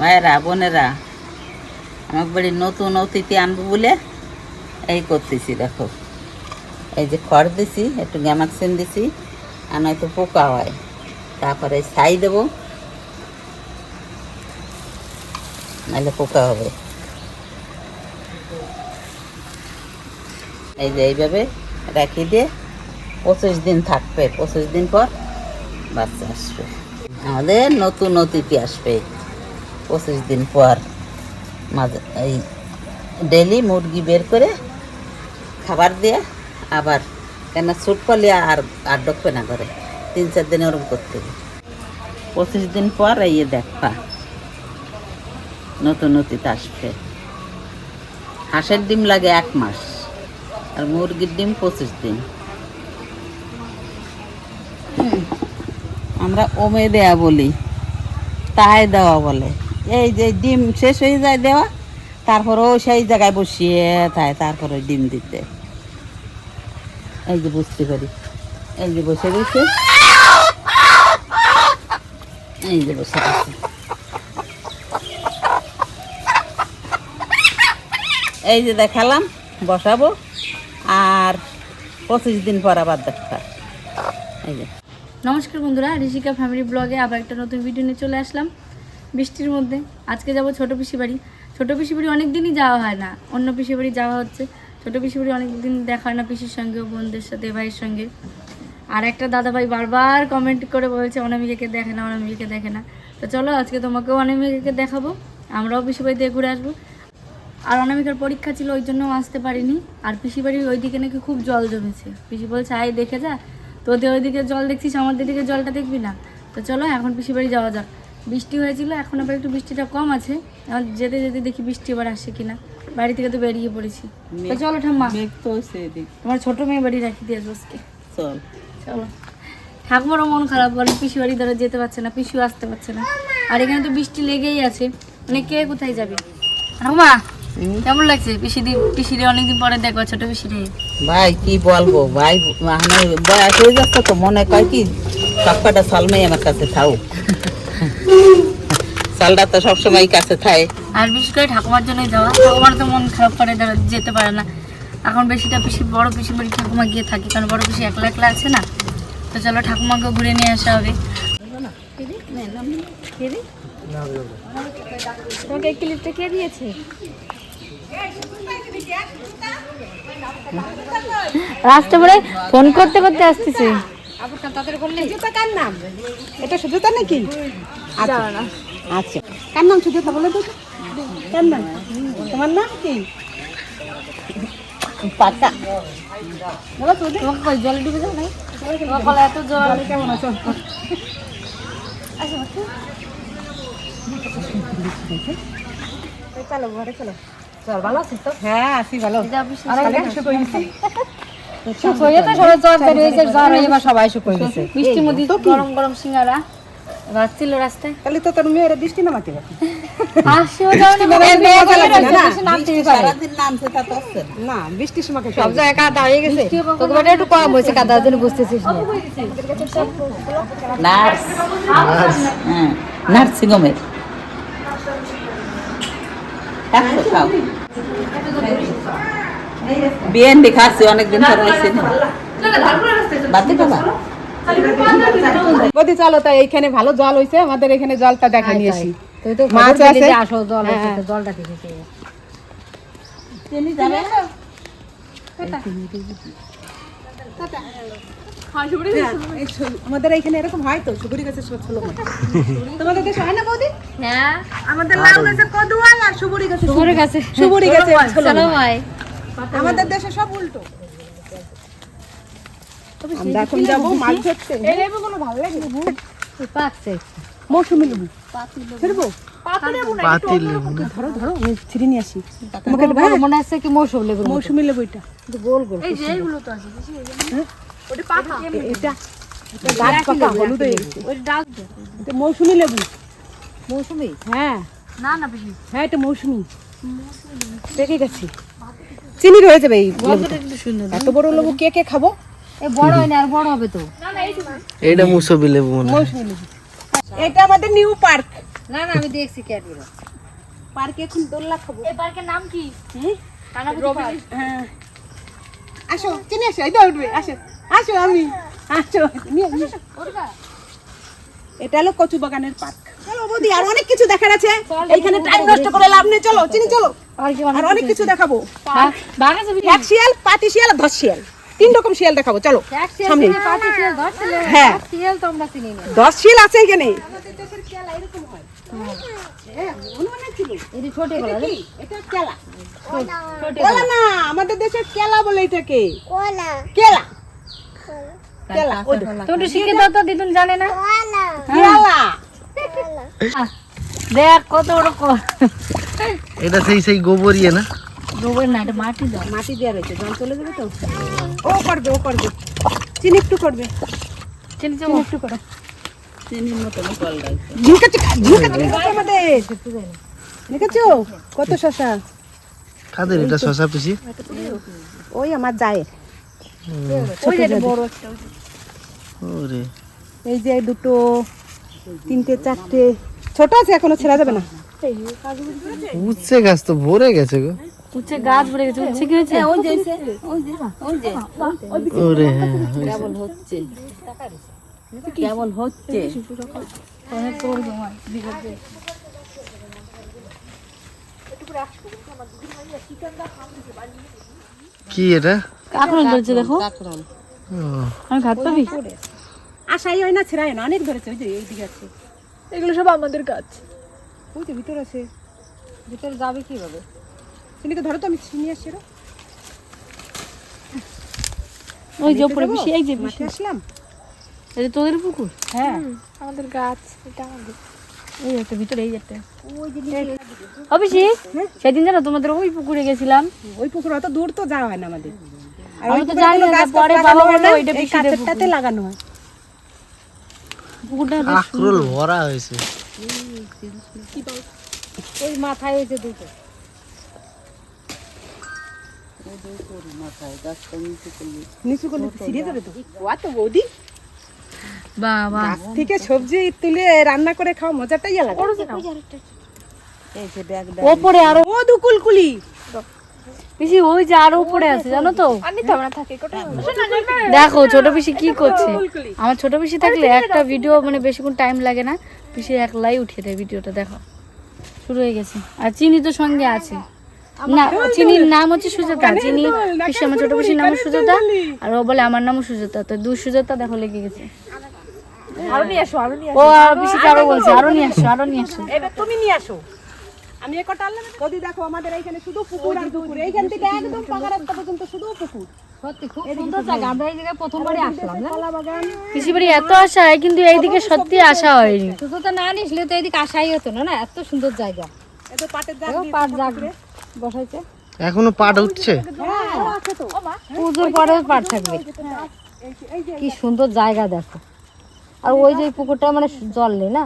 ভাইয়েরা বোনেরা আমার বাড়ি নতুন অতিথি আনব বলে এই করতেছি, দেখো। এই যে খড় দিছি, একটু গ্যামাক্সিন দিছি, আর নয়তো পোকা হয়। তারপরে ছাই দেবো। নাহলে পোকা হবে। এই যে এইভাবে রাখি দিয়ে পঁচিশ দিন থাকবে। পঁচিশ দিন পর বাচ্চা আসবে। আমাদের নতুন অতিথি আসবে। পঁচিশ দিন পর মাঝে এই ডেলি মুরগি বের করে খাবার দিয়ে আবার কেন ছুট পালে আর আর ডকবে না করে তিন চার দিন ওরকম করতে পঁচিশ দিন পর এই দেখা নতুন অতিথি আসবে। হাঁসের ডিম লাগে এক মাস, আর মুরগির ডিম পঁচিশ দিন। আমরা ওমে দেয়া বলি তাই দেওয়া বলে। এই যে ডিম শেষ হয়ে যায় দেওয়া তারপর ও সেই জায়গায় বসিয়ে তাই তারপরে ডিম দিতে। এই যে বুঝতে পারি। এই যে বসে রয়েছে এই যে বসে রয়েছে এই যে দেখালাম, বসাবো। আর পঁচিশ দিন পর আবার দেখা। এই যে। নমস্কার বন্ধুরা, ঋষিকা ফ্যামিলি ব্লগে আবার একটা নতুন ভিডিও নিয়ে চলে আসলাম। বৃষ্টির মধ্যে। আজকে যাব ছোট পিসি বাড়ি ছোট পিসি বাড়ি অনেক দিনই যাওয়া হয় না। অন্য পিসি বাড়ি যাওয়া হচ্ছে। ছোট পিসি বাড়ি অনেক দিন দেখা হয় না পিসির সঙ্গে বোনদের সাথে, ভাইয়ের সঙ্গে। আর একটা দাদা ভাই বারবার কমেন্ট করে বলছে, অনামিকাকে দেখে না, অনামিকাকে দেখে না। তো চলো, আজকে তোমাকেও অনামিকাকে দেখাবো। আমরাও পিসি বাড়ি দিয়ে ঘুরে আসব। আর অনামিকার পরীক্ষা ছিল, ওই জন্য আসতে পারিনি। আর পিসি বাড়ির ওইদিকে নাকি খুব জল জমেছে। পিসি বলছে, আয়, দেখে যা। তোদের ওইদিকে জল দেখছিস, আমাদের দিকে জলটা দেখবি না? তো চলো, এখন পিসি বাড়ি যাওয়া যাক। বৃষ্টি হয়েছিল এখন আবার একটু বৃষ্টিটা কম আছে। এখন যেতে যেতে দেখি বৃষ্টি এবার আসে কিনা। বাড়ি থেকে তো বেরিয়ে পড়েছি। তো চলো ঠাম্মা। তোমার ছোট মেয়ে বাড়ি রাখি দিয়ে আজকে। চল। চলো। ঠাকুমারও মন খারাপ বলে পিসি বাড়ি ধরে যেতে পারছে না পিসিও আসতে পারছে না। আর এখানে তো বৃষ্টি লেগেই আছে। মানে কে কোথায় যাবে? ঠাকুমা কেমন লাগছে? পিসিদি পিসিদি অনেকদিন পরে দেখবা ছোট পিসিদি ভাই কি বলব? ভাই মানে বয়স হয়ে যাচ্ছে তো মনে কয় কি সবকটা সালমাই আমার কাছে থাও সালটা তো সবসময় কাছে থাকে। আর বিশেষ করে ঠাকুমার জন্যই যাওয়া। ঠাকুমার তো মন খারাপ করে ধরো যেতে পারে না। এখন বেশিটা পিসি বড় পিসি বাড়ি ঠাকুমা গিয়ে থাকি কারণ বড় পিসি একলা একলা আছে না। তো চলো ঠাকুমাকে ঘুরে নিয়ে আসা হবে। তোমাকে ক্লিপটা কে দিয়েছে? রাস্তা পরে ফোন করতে করতে আসতেছে। সুজাতা কার নাম? এটা সুজাতা নাকি? আচ্ছা। আচ্ছা। কার নাম সুজাতা বলে কার নাম? তোমার নাম কি? পাতা। বলো তো তোমাকে কই জলে ডুবে যাও নাই তোমার এত জল কেমন আছো? এই চলো ঘরে চলো। চল ভালো আছিস তো? হ্যাঁ আছি ভালো। সুখ বৃষ্টির মধ্যে গরম গরম সিঙ্গারা রাস্তায়। তাহলে তো তোর মেয়েরা দৃষ্টি নামাতে পারে না সারাদিন নামছে তা তো আসছে না। না বৃষ্টির সময় সব জায়গায় কাদা হয়ে গেছে। তোকে একটু কম হয়েছে কাদার জন্য বুঝতেছিস না। নার্স হ্যাঁ নার্সিং হোমের। একশো খাও বিএনডি খাচ্ছি অনেকদিন পর হয়েছে বাদ খাবা বৌদি চলো তাই এইখানে ভালো জল হয়েছে আমাদের এখানে জলটা দেখা নিয়ে আসি। মাছ আছে? আসো জল জলটা ঠিক আছে আমাদের এখানে এরকম হয় তো সুপুরি গাছের সব ছোলো তোমাদের দেশে হয় না বৌদি? হ্যাঁ। আমাদের লাউ গাছে আর সুপুরি গাছে সুপুরি গাছে ছোলো মাছ। ভাই আমাদের দেশে সব উল্টো। আমরা এখন যাব মাছ ধরতে। এই লেবুগুলো ভালো লাগে? পাকছে মৌসুমি লেবু। কি মৌসুম লেবু মৌসুমি লেবু এটা। গোল গোল এই যে এইগুলো তো আছে এটা এটা? গাছ পাকা হলুদ হয়ে গেছে। ওই ডাক দে। এটা মৌসুমি লেবু। মৌসুমি? হ্যাঁ। না না বেশি। হ্যাঁ এটা মৌসুমি। পেকে গেছে। চিনি রয়ে যাবে এই। এত বড় লেবু কে কে খাব? এ বড় হয় না আর বড় হবে তো। এটা মুসবি লেবু মনে হয়। মৌসুমি লেবু। এটা আমাদের নিউ পার্ক। না না আমি দেখছি ক্যাটগুলো পার্কে এখন দোল্লা খাব। এই পার্কের নাম কি? হ্যাঁ। আসো চিনে আসো এই তো উঠবে আসো। আসো আমি আসো। এটা হলো কচু বাগানের পার্ক। চলো বৌদি আর অনেক কিছু দেখার আছে। এইখানে টাইম নষ্ট করে লাভ নেই চলো চিনি চলো। আর অনেক কিছু দেখাবো। এক শিয়াল পাটি শিয়াল আর দশ শিয়াল। তিন রকম শিয়াল দেখাবো চলো সামনে। দশ হ্যাঁ। এক শিয়াল তো আমরা চিনি না। দশ শিয়াল আছে এখানে। এটি ছোটগুলো, রে। এটা কেলা। কেলা না আমাদের দেশের কেলা বলে এটাকে। কেলা। কেলা। শিখে দাও তো দিদুন জানে না। কেলা। দেখ কত বড় এটা সেই সেই গোবর ইয়ে না? গোবর না এটা মাটি দাও মাটি দেওয়া রয়েছে জল চলে যাবে তো? ও করবে ও করবে। চিনি একটু করবে। চিনি চাবো একটু করো। কত শশা কাদের এটা শশা পিসি। ওই আমার যায় একটা। বড় এই যে দুটো তিনটে চারটে। ছোট আছে এখনও ছেড়া যাবে না। উচ্ছে গাছ তো ভরে গেছে গো। উচ্ছে গাছ ভরে গেছে উচ্ছে কি হয়েছে? ওই যে ওই যে ওই যে ওরে হ্যাঁ কেমন হচ্ছে। কেমন হচ্ছে। অনেক তোর জমা বিগতে কি এটা? কাকরন ধরেছে দেখো। কাকরন আমি ঘাট পাবি আশাই হয় না ছেড়াই না। অনেক ধরেছে ওই যে এই দিকে আছে। এগুলো সব আমাদের গাছ ওই যে ভিতর আছে। ভিতরে যাবে কীভাবে? চিনিকে ধরো তো আমি চিনি আসছি রে। ওই যে উপরে বেশি এই যে মাঠে আসলাম? এই যে তোদের পুকুর? হ্যাঁ। আমাদের গাছ এটা আমাদের। এই একটা ভিতরে এই একটা। সেদিন জানো তোমাদের ওই পুকুরে গেছিলাম। ওই পুকুর অত দূর তো যাওয়া হয় না আমাদের। আর ওই তো জানি না, পরে বাবা হয় ওইটা লাগানো হয়। আখরোল ভরা হয়েছে। ওই মাথায় হয়েছে দুটো। বাবা। থেকে সবজি তুলে রান্না করে খাওয়া মজাটাই আলাদা। এই ওপরে আরও ও দুকুলকুলি পিসি ওই যে আরও উপরে আছে জানো তো? দেখো ছোট পিসি কি করছে? আমার ছোট পিসি থাকলে একটা ভিডিও মানে বেশিক্ষণ টাইম লাগে না। পিসি একলাই উঠিয়ে দেয় ভিডিওটা দেখো। শুরু হয়ে গেছে। আর চিনি তো সঙ্গে আছে। না চিনির নাম হচ্ছে সুজাতা। চিনি পিসি আমার ছোট পিসির নাম সুজাতা। আর ও বলে আমার নামও সুজাতা। তো দুই সুজাতা দেখো লেগে গেছে। আরও নিয়ে আসো আরও নিয়ে ও আর পিসিকে আরও বলছে আরও নিয়ে আসো আরও নিয়ে আসো। এবার তুমি নিয়ে আসো। আমি এ কটা আনলাম বৌদি দেখো আমাদের এইখানে শুধু পুকুর আর পুকুর এইখান থেকে একদম পাকা রাস্তা পর্যন্ত শুধু পুকুর এত আশা হয় কিন্তু এইদিকে সত্যি আসা হয়নি। শুধু তো না নিসলে তো এদিকে আসাই হতো না না? এত সুন্দর জায়গা। এত পাটের পাট জাগ বসাইছে। এখনও পাট উঠছে? হ্যাঁ পুজোর পরেও পাট থাকবে। কি সুন্দর জায়গা দেখো। আর ওই যে পুকুরটা মানে জল নেই না?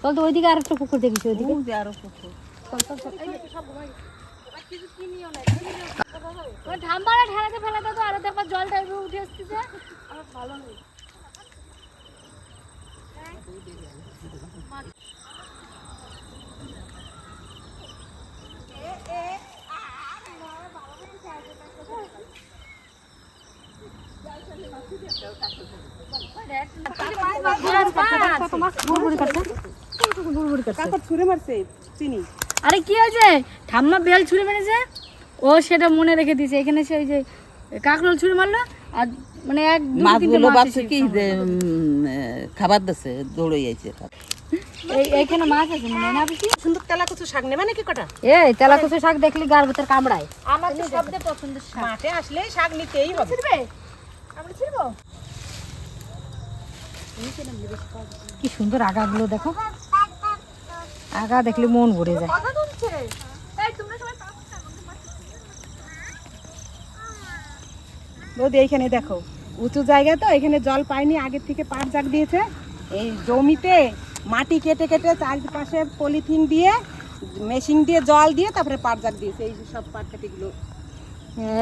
চল তো ওইদিকে আরেকটা পুকুর দেখিস ওইদিকে। আরও পুকুর। ঠেলাতে ফেলাতে তো আরও দেখো জলটা উঠে আসতেছে কাকর ছুঁড়ে মারছে চিনি। আরে কি হয়েছে? ঠাম্মা বেল ছুঁড়ে মেরেছে? ও সেটা মনে রেখে দিয়েছে। এখানে সে ওই যে কাকরোল ছুঁড়ে মারলো আর মানে এক মাছগুলো বাচ্চা কি খাবার দিচ্ছে দৌড়ে যাইছে এই এইখানে মাছ আছে মনে না বেশি সুন্দর তেলা কচু শাক নেবে নাকি কটা? এই তেলা কুচু শাক দেখলি গার ভিতর কামড়ায়। আমার তো সবচেয়ে পছন্দের শাক। মাঠে আসলে শাক নিতেই হবে। কি সুন্দর আগাগুলো দেখো। আগা দেখলে মন ভরে যায়। বৌদি এইখানে দেখো। উঁচু জায়গা তো এখানে জল পায়নি আগের থেকে পাট জাগ দিয়েছে। এই জমিতে মাটি কেটে কেটে চারপাশে পলিথিন দিয়ে মেশিন দিয়ে জল দিয়ে তারপরে পাট জাগ দিয়েছে। এই সব পাট কাটিগুলো।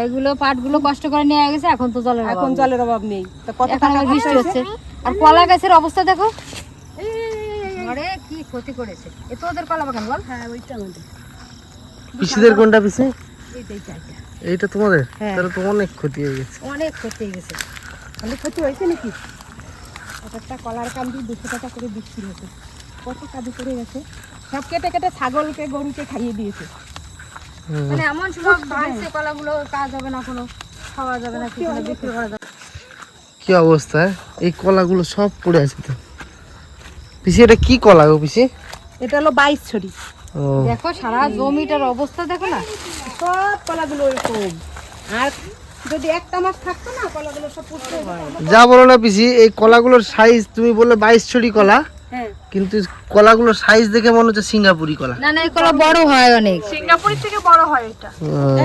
এগুলো পাটগুলো কষ্ট করে নিয়ে গেছে এখন তো জলের এখন জলের অভাব নেই। তো কত টাকা বৃষ্টি হচ্ছে। আর কলা গাছের অবস্থা দেখো। ঝড়ে কি ক্ষতি করেছে? এ তোদের কলা বাগান বল? হ্যাঁ ওইটা আমাদের। পিসিদের কোনটা পিসি? এইটাই চাইটা এইটা তোমাদের? হ্যাঁ। তাহলে তো অনেক ক্ষতি হয়ে গেছে। অনেক ক্ষতি হয়ে গেছে। অনেক ক্ষতি হয়েছে নাকি? একটা কলার কান্দি দুশো টাকা করে বিক্রি হতো কত কাজু করে গেছে। সব কেটে কেটে ছাগলকে গরুকে খাইয়ে দিয়েছে। মানে এমন সময় বাড়ছে কলাগুলো কাজ হবে না কোনো খাওয়া যাবে না কিছু বিক্রি করা যাবে কি অবস্থা? এই কলাগুলো সব পড়ে আছে তো। পিসি এটা কি কলা গো পিসি? এটা হলো বাইশ ছড়ি। দেখো সারা জমিটার অবস্থা দেখো না? সব কলাগুলো এরকম। আর যদি একটা মাস থাকতো না কলাগুলো সব পুষতে যা বলো না পিসি এই কলাগুলোর সাইজ তুমি বললে বাইশ ছড়ি কলা। হ্যাঁ। কিন্তু কলাগুলোর সাইজ দেখে মনে হচ্ছে সিঙ্গাপুরি কলা। না না এই কলা বড় হয় অনেক।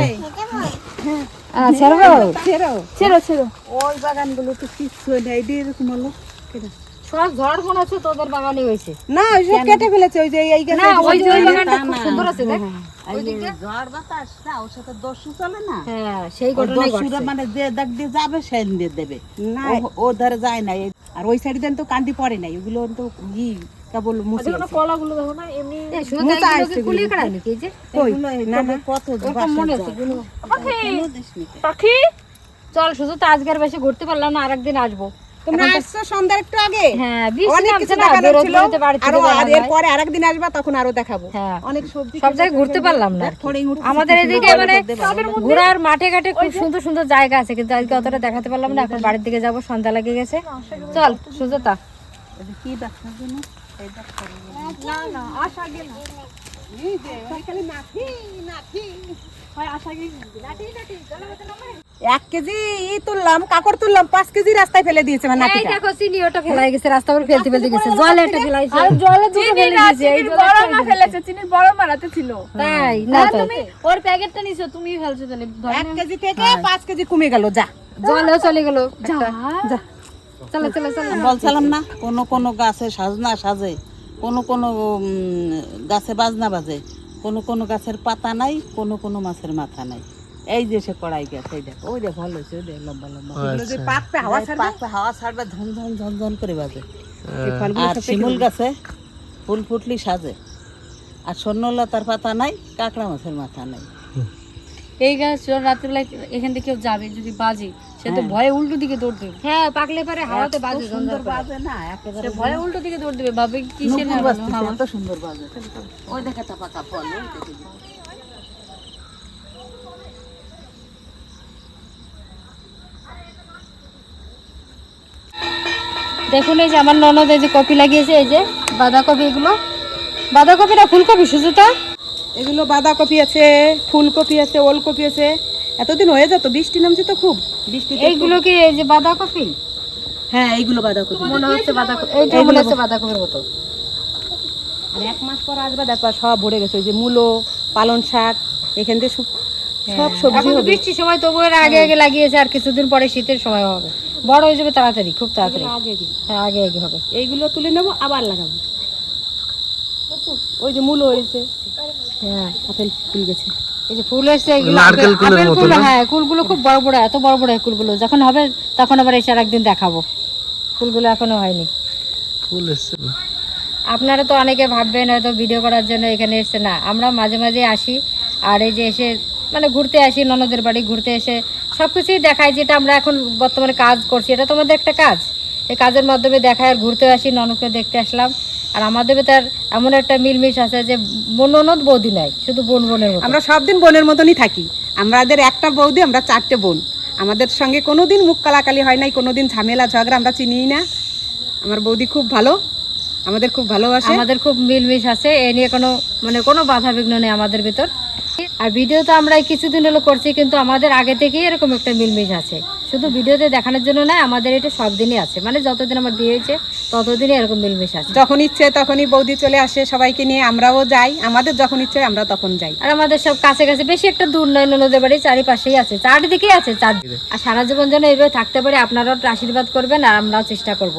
এই, ছেড়ো। ছেড়ো ছেড়ো। ছেড়ো ওই বাগানগুলো তো কিচ্ছু নেই এরকম হলো। কেটে। সব ঝড় হচ্ছে তোদের বাগানে হয়েছে। না ওই সব কেটে ফেলেছে ওই যে এই গাছে না ওই যে ওই বাগানটা খুব সুন্দর আছে দেখ। ঝড় বাতাস না ওর সাথে দস্যু চলে না। হ্যাঁ সেই ঘটনাই ঘটছে। মানে যে দাগ দিয়ে যাবে দিয়ে দেবে। না। ও- ধরে যায় না। আর ওই সাইড দেন তো কান্দি পড়ে নাই ওগুলো তো ই কেবল মুছে আছে। শুধু আছে কুলিয়ে নাকি যে? না না কত মনে চল। শুধু তো আজকের বেশি ঘুরতে পারলাম না আরেকদিন আসব। তোমরা আসছো সন্ধ্যার একটু আগে? হ্যাঁ অনেক কিছু দেখানোর ছিল। আরও। এরপরে আরেকদিন আসবা তখন আরও দেখাবো। হ্যাঁ অনেক সবজি সব জায়গায় ঘুরতে পারলাম না। আমাদের এদিকে মানে ঘোরার মাঠে ঘাটে খুব সুন্দর সুন্দর জায়গা আছে কিন্তু আজকে অতটা দেখাতে পারলাম না। এখন বাড়ির দিকে যাব সন্ধ্যা লেগে গেছে। চল সুজাতা। জন্য? এই দেখার জন্য। এই যে, খালি নাথি, নাথি। এক কেজি ই তুললাম কাকড় তুললাম পাঁচ কেজি রাস্তায় ফেলে দিয়েছে আমার এই দেখো চিনি ওটা ফেলাই গেছে রাস্তা উপর ফেলতে ফেলতে গেছে জলে একটা ফেলাইছে আর জলে দুটো ফেলে দিয়েছে এই বড় মা ফেলেছে চিনির বড় মারাতে ছিল। তাই না তুমি ওর প্যাকেটটা নিছো তুমি ফেলছো তাহলে এক কেজি থেকে পাঁচ কেজি কমে গেল যা। জলেও চলে গেল। যা। যা। চলো চলো চলো। বলছিলাম না কোনো কোনো গাছে সাজনা সাজে কোনো কোনো গাছে বাজনা বাজে। কোনো কোনো গাছের পাতা নাই কোনো কোনো মাছের মাথা নাই। এই যে সে কড়াই গেছে এই দেখ ওই দেখ ভালো হয়েছে ওই দেখ লম্বা লম্বা। যে পাকবে হাওয়া ছাড়বে? পাকবে, হাওয়া ছাড়বে ঝন ঝন ঝন ঝন করে বাজে। আর শিমুল গাছে ফুল ফুটলি সাজে। আর স্বর্ণলতার পাতা নাই কাঁকড়া মাছের মাথা নাই। এই গাছ যখন রাত্রিবেলা এখান থেকে কেউ যাবে যদি বাজে সে তো ভয়ে উল্টো দিকে দৌড় দেবে। হ্যাঁ পাকলে পরে হাওয়াতে বাজে সুন্দর বাজে। না একেবারে সে ভয়ে উল্টো দিকে দৌড় দেবে ভাবে কিসে না নুপুর বাজতেছে, এত সুন্দর বাজে। ওই দেখে একটা পাতা ফল। দেখুন এই যে আমার ননদ এই যে কপি লাগিয়েছে এই যে বাঁধাকপি এগুলো। বাঁধাকপি না ফুলকপি সুজুতা? এগুলো বাঁধাকপি আছে ফুলকপি আছে ওলকপি আছে। এতদিন হয়ে যেত বৃষ্টি নামছে তো খুব। বৃষ্টি এইগুলো কি এই যে বাঁধাকপি? হ্যাঁ এইগুলো বাঁধাকপি। মনে হচ্ছে বাঁধাকপি? এইটা মনে হচ্ছে বাঁধাকপির মতো। আর এক মাস পর আসবা দেখবা সব ভরে গেছে ওই যে মূলো পালন শাক এখান থেকে সব সব সবজি এখন তো বৃষ্টির সময় তবু এর আগে আগে লাগিয়েছে আর কিছুদিন পরে শীতের সময় হবে। বড় হয়ে যাবে তাড়াতাড়ি খুব তাড়াতাড়ি। আগে দিই। হ্যাঁ আগে আগে হবে। এইগুলো তুলে নেব আবার লাগাবো। ওই যে মূলো হয়েছে। হ্যাঁ আপেল ফুল গেছে। এই যে ফুল এসছে আপেল- কুলের আপেল মতো কুল, না? হ্যাঁ খুব বড় বড় এত বড় বড় যখন হবে তখন আবার এসে আর একদিন দেখাবো। ফুলগুলো এখনও হয়নি। ফুল এসছে আপনারা তো অনেকে ভাববেন হয়তো ভিডিও করার জন্য এখানে এসছে না। আমরা মাঝে মাঝে আসি আর এই যে এসে মানে ঘুরতে আসি ননদের বাড়ি ঘুরতে এসে সব কিছুই দেখায় যেটা আমরা এখন বর্তমানে কাজ করছি। এটা তোমাদের একটা কাজ। এই কাজের মাধ্যমে দেখায় আর ঘুরতে আসি ননদকে দেখতে আসলাম। আর আমাদের ভেতর এমন একটা মিলমিশ আছে যে বোন বৌদি নাই শুধু বোন বোনের মতো। আমরা সব দিন বোনের মতনই থাকি। আমাদের একটা বৌদি আমরা চারটে বোন। আমাদের সঙ্গে কোনো দিন মুখ কালাকালি হয় নাই কোনো দিন ঝামেলা ঝগড়া আমরা চিনিই না। আমার বৌদি খুব ভালো আমাদের খুব ভালোবাসে। আমাদের খুব মিলমিশ আছে এ নিয়ে কোনো মানে কোনো বাধা বিঘ্ন নেই আমাদের ভিতর। আর ভিডিও তো আমরা কিছুদিন হলো করছি কিন্তু আমাদের আগে থেকেই এরকম একটা মিলমিশ আছে। শুধু ভিডিওতে দেখানোর জন্য নয় আমাদের এটা সব দিনই আছে। মানে যতদিন আমার বিয়ে হয়েছে ততদিনই এরকম মিলমিশ আছে। যখন ইচ্ছে তখনই বৌদি চলে আসে সবাইকে নিয়ে আমরাও যাই। আমাদের যখন ইচ্ছে হয় আমরা তখন যাই। আর আমাদের সব কাছে কাছে বেশি একটা দূর নয় ননদের বাড়ি চারিপাশেই আছে। চারিদিকেই আছে চার আর সারা জীবন যেন এইভাবে থাকতে পারে আপনারাও আশীর্বাদ করবেন আর আমরাও চেষ্টা করব।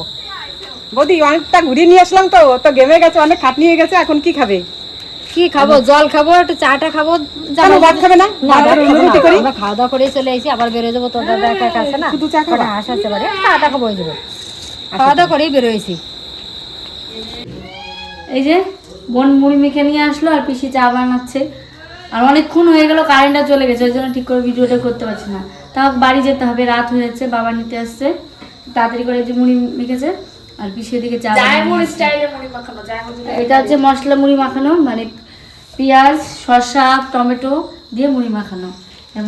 বৌদি অনেকটা ঘুরিয়ে নিয়ে আসলাম তো। তো গেমে গেছে অনেক খাট নিয়ে গেছে এখন কি খাবে? কি খাব? জল খাব? একটু চাটা খাব? ভাত খাবে না। খাওয়া দাওয়া করে চলে এসেছি আবার বেরোয় যাব তোদের একা একা আছে না? শুধু চা খাবা? কটা হাঁস আছে বাড়ি চাটা খাব যাবে খাওয়া দাওয়া করেই বেরোয়েছি এই যে বোন মুড়ি মেখে নিয়ে আসলো আর পিসি চা বানাচ্ছে। আর অনেকক্ষণ হয়ে গেল কারেন্টটা চলে গেছে ওই জন্য ঠিক করে ভিডিওটা করতে পারছি না। তাও বাড়ি যেতে হবে রাত হয়ে যাচ্ছে বাবা নিতে আসছে। তাড়াতাড়ি করে এই যে মুড়ি মেখেছে আর পিসি এদিকে চা মুড়ি স্টাইলে এটা হচ্ছে মশলা মুড়ি মাখানো মানে পেঁয়াজ শসা টমেটো দিয়ে মুড়ি মাখানো।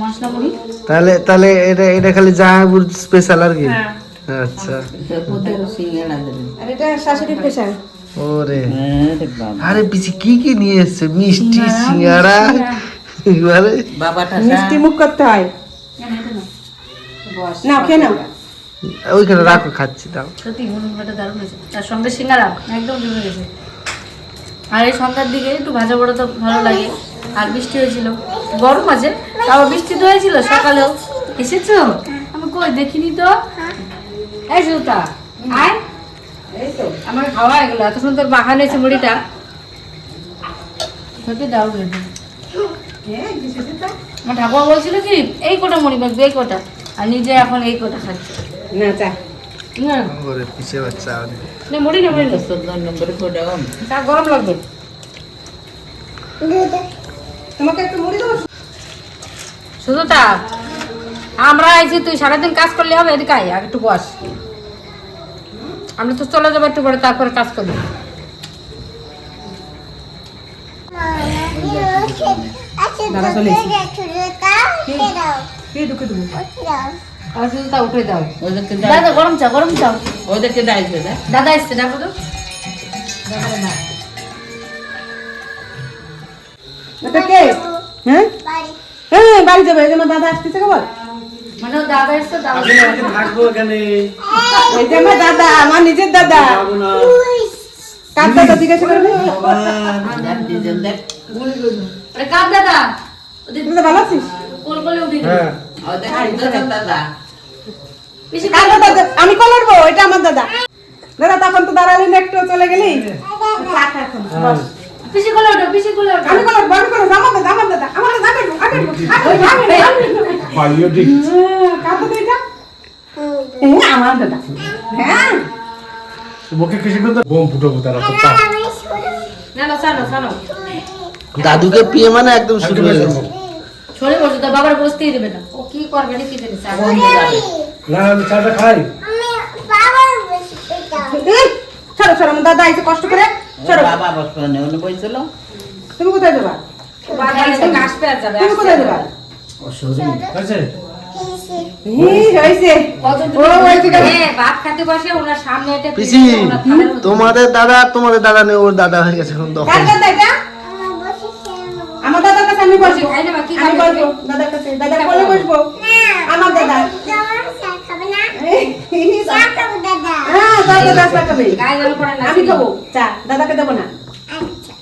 মশলা মুড়ি। তাহলে তাহলে এটা এটা খালি জাহাঙ্গীর স্পেশাল আর কি? আচ্ছা। সিঙ্গাড়া দেবে আর এটা শাশুড়ি স্পেশাল ওরে। আরে পিছি কি কি নিয়ে এসছে? মিষ্টি সিঙ্গারা এবারে? বাবাটা মিষ্টি মুখ করতে হয়। নাও খেয়ে ওইখানে রাখো খাচ্ছি দাও। সত্যি দারুণ হয়েছে। তার সঙ্গে সিঙ্গারা একদম জমে গেছে। আর এই সন্ধ্যার দিকে একটু ভাজা বড়া তো ভালো লাগে। আর বৃষ্টি হয়েছিল। গরম আছে, তাও বৃষ্টি তো হয়েছিল সকালেও। এসেছ? আমি কই, দেখিনি তো? এই সুতা, আয়। আমার খাওয়া হয়ে গেলো, এত সুন্দর মাখানো হয়েছে মুড়িটা। সত্যি দারুণ আমার ঠাকুমা বলছিল কি, এই কোটা মুড়ি মাখবে এই কোটা। আর নিজে এখন এই কোটা খাচ্ছে। না, চা। ওরে পিছে বাচ্চা আমাদের। না মুড়ি না মুড়ি না চোদ্দ নম্বরে করে চা গরম লাগবে। তোমাকে একটু মুড়ি দেবো শুধু তা আমরা আইছি তুই সারাদিন কাজ করলে হবে এদিকে আয় আর একটু বস। আমরা তো চলে যাব একটু পরে তারপরে কাজ করব। দাদা চলে এসেছে কি দুঃখে দেবো আর শুধু তা উঠে দাও। ওদেরকে দাদা গরম চা গরম চা। ওদেরকে ডাইছে দা দাদা। এসছে ডাকো তো। এটা কে হ্যাঁ? হ্যাঁ বাড়ি যাবে এই আমার দাদা আসতেছে খবর। মানে দাদা এসছে দাদা এই যে আমার দাদা আমার নিজের দাদা। কার দাদা জিজ্ঞাসা করবে। কার দাদা। ভালো আছিস? কোল কোলে উঠে কার দাদা। আমি কল উঠবো এটা আমার দাদা। দাদা তখন তো দাঁড়ালি না একটু চলে গেলি। পিসি পিসি আমি আমি আমার দাদা আমার দাদা আমার। হ্যাঁ, কার দাদা এটা। আমার দাদা। হ্যাঁ। মুখে কিছু কিন্তু বোম ফুটাবো তারা তো। না দাদুকে পিয়ে মানে একদম শুরু হয়ে গেছে সরে বসো তো বাবার বসতেই দেবে না। ও কি করবে কি জানি না আমি চাটা খাই। এই, সরো সরো আমার দাদা কষ্ট করে। সরো বাবা উনি বলছিল। তুমি কোথায় যাবা? কাশ তুমি কোথায় যাবা? তোমাদের দাদা তোমাদের দাদা নেই ওর দাদা হয়ে গেছে এখন দখল। দাদা আমার দাদার কাছে আমি বসবো। আমি বসবো। দাদার কাছে। দাদা বলে বসবো। আমার দাদা হ্যাঁ দাদা দাদা খাবে গায়ে জল পড়ে না আমি খাব চা দাদাকে দেবো না আচ্ছা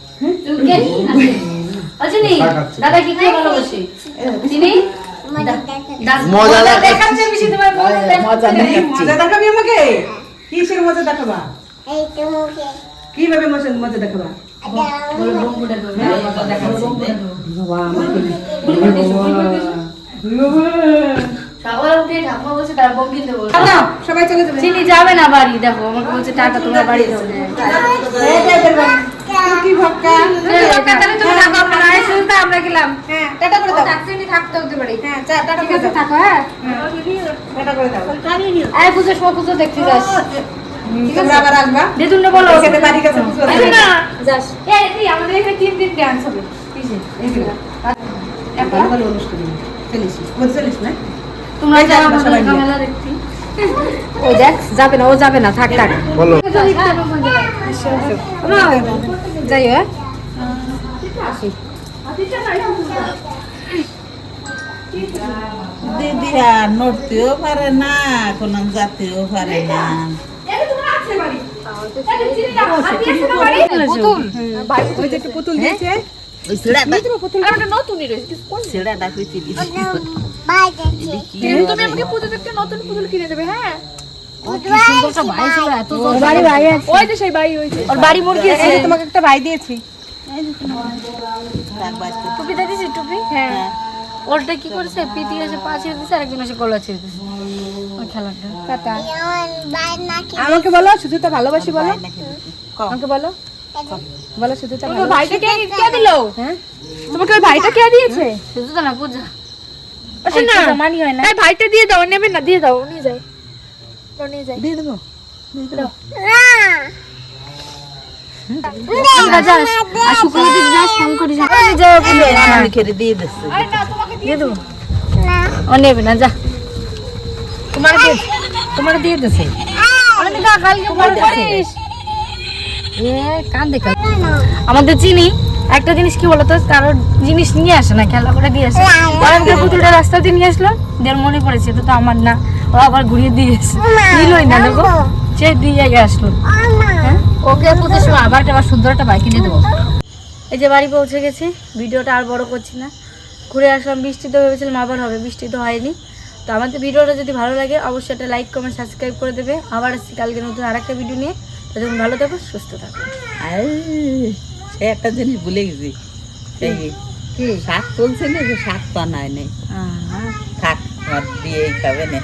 দাদা কি কে ভালোবাসে চিনি মজা তোমার দেখাবি আমাকে কিসের মজা দেখাবা কীভাবে মজা মজা দেখাবা। বাবা সকালে উঠে ঠাকুমা বলছে তার বোম কিনতে বলছে না সবাই চলে যাবে চিনি যাবে না বাড়ি দেখো আমাকে বলছে টাটা তোমরা বাড়ি যাবে যে। কি ভক্কা তাহলে তুমি থাকো আপনারা এই আমরা গেলাম হ্যাঁ টাটা করে দাও থাকতে নি থাকতে হতে পারি হ্যাঁ চা টাটা করে দাও থাকো হ্যাঁ টাটা করে দাও আয় পুজো সময় পুজো দেখতে যাস তোমরা আবার আসবা দেতুনটা বলো খেতে বাড়ি কাছে পুজো না যাস এই এই আমাদের এখানে তিন দিন ডান্স হবে পিসি ভালো ভালো অনুষ্ঠান চলিস চলিস না তোমরা সবাই ও দেখ যাবে না ও যাবে না থাক থাক বলো না, যাই হ্যাঁ দিদি আর নড়তেও পারে না কোনো জাতেও পারে না পুতুল ওই পুতুল ছেড়াটা কইছি তুমি আমাকে পুজো দেখতে নতুন পুতুল কিনে দেবে হ্যাঁ? তোমাকে একটা ভাই দিয়েছি। দিয়েছি টুপি? হ্যাঁ। কি করেছে? পিটি এসে এসে গলা ছেড়ে খেলাটা। আমাকে বলো শুধু তো ভালোবাসি বলো। আমাকে বলো। বলো শুধু তো তোমার ভাইটা কে কে দিল? হ্যাঁ? তোমাকে ওই ভাইটা কে দিয়েছে? শুধু তো না পূজা। আসে না। মানি হয় না। এই ভাইটা দিয়ে দাও নেবে না দিয়ে দাও। নিয়ে যাও। দাও, নিয়ে যাই দিয়ে দেবো? তোমার দিয়ে তোমার দিছে কালকে ফোন করিস। আমাদের চিনি, একটা জিনিস কি বলতো কারও জিনিস নিয়ে আসে না, খেলা করে দিয়ে আসে। আমাকে পুতুলটা রাস্তা দিয়ে নিয়ে আসলো, দেড় মনে পড়েছে তো আমার না, ও আবার ঘুরিয়ে দিয়ে এসে নিলই না দেখো, সে দিয়ে জায়গায় আসলো। ওকে পুজোর সময় আবার একটা, আবার সুন্দর একটা বাইক কিনে দেবো। এই যে বাড়ি পৌঁছে গেছি, ভিডিওটা আর বড় করছি না। ঘুরে আসলাম, বৃষ্টি তো ভেবেছিলাম আবার হবে, বৃষ্টি তো হয়নি। তো আমাদের ভিডিওটা যদি ভালো লাগে, অবশ্যই একটা লাইক কমেন্ট সাবস্ক্রাইব করে দেবে। আবার আসছি কালকে নতুন আরেকটা ভিডিও নিয়ে। ততক্ষণ ভালো থাকো সুস্থ থাকো। সে একটা জিনিস ভুলে গেছি। শাক চলছে না যে শাক তো নাই থাক দিয়ে দিয়েই খাবে না।